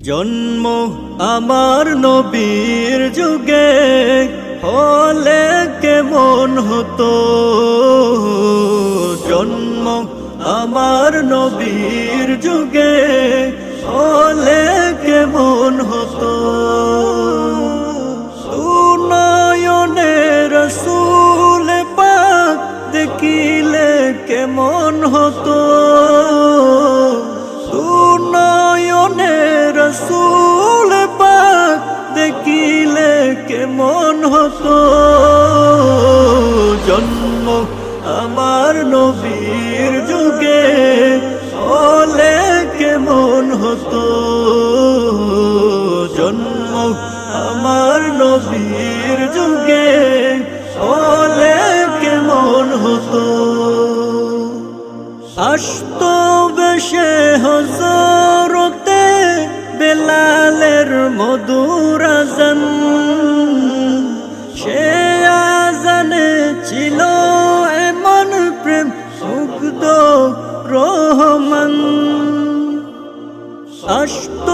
জন্ম আমার নবীর যুগে হলে কেমন হতো? জন্ম আমার নবীর যুগে হলে কেমন হতো? সুনয়নের রসুল পাক দেখিলে কেমন হতো? রসুল পাক দেখিলে কেমন হতো? জন্ম আমার নবীর যুগে হলে কেমন হতো? জন্ম আমার নবীর যুগে হলে কেমন হতো? আসত বেশে হজরতে বেলালের মধুর আজান। সে আজানে ছিল এমন প্রেম, মুগ্ধ রহমান। আসত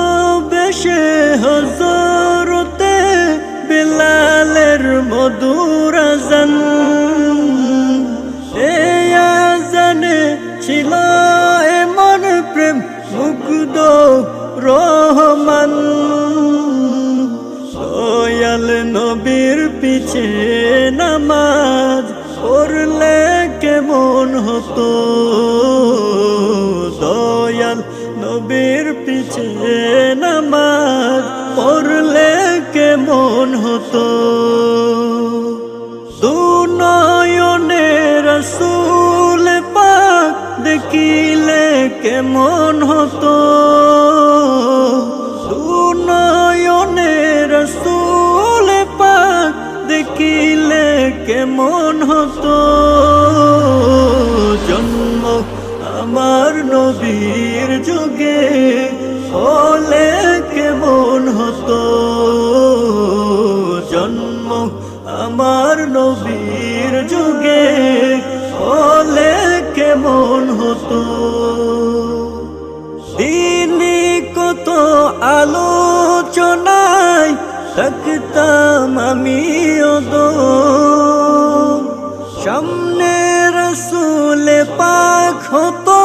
বেশে হজরতে বেলালের মধুর আজান। এ আজানে ছিল এমন প্রেম, মুগ্ধ রহমান, দয়াল নবীর পিছে নামাজ পড়লে কেমন হতো? দয়াল নবীর পিছে নামাজ পড়লে কেমন হতো? দুনয়নের রসুল পাক দেখিলে কেমন হতো? কেমন হতো? জন্ম আমার নবীর যুগে হলে কেমন হতো? জন্ম আমার নবীর যুগে হলে কেমন হতো? দিনে কত আলোচনায় থাকতাম আমি দো সামনে রসুলে পাক হতো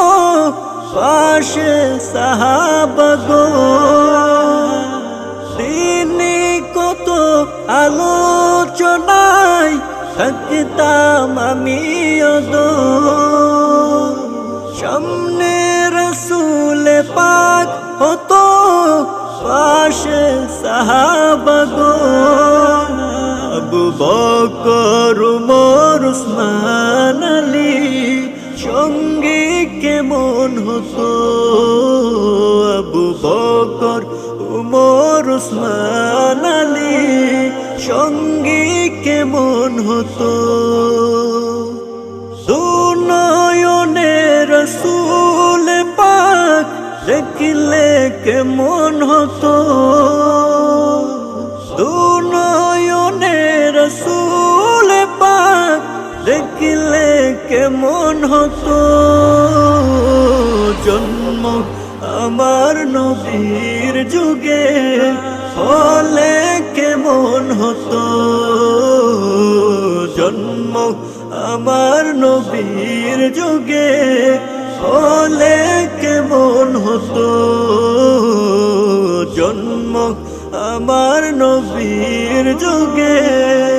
পাশে সাহাবাগো দিনে কত আলোচনায় থাকতাম আমি সামনে রসুলে পাক হতো পাশে সাহাবাগো আবু উসমান আলী, সঙ্গে কেমন হতো? আবু বকর, উমর উসমান আলী, সঙ্গে কেমন হতো? দুনয়নের রসুল পাক দেখলে কেমন হতো? দুনয়নের রসুল দেখলে কেমন হতো? জন্ম আমার নবীর যুগে হলে কেমন হতো? জন্ম আমার নবীর যুগে হলে কেমন হতো? জন্ম আমার নবীর যুগে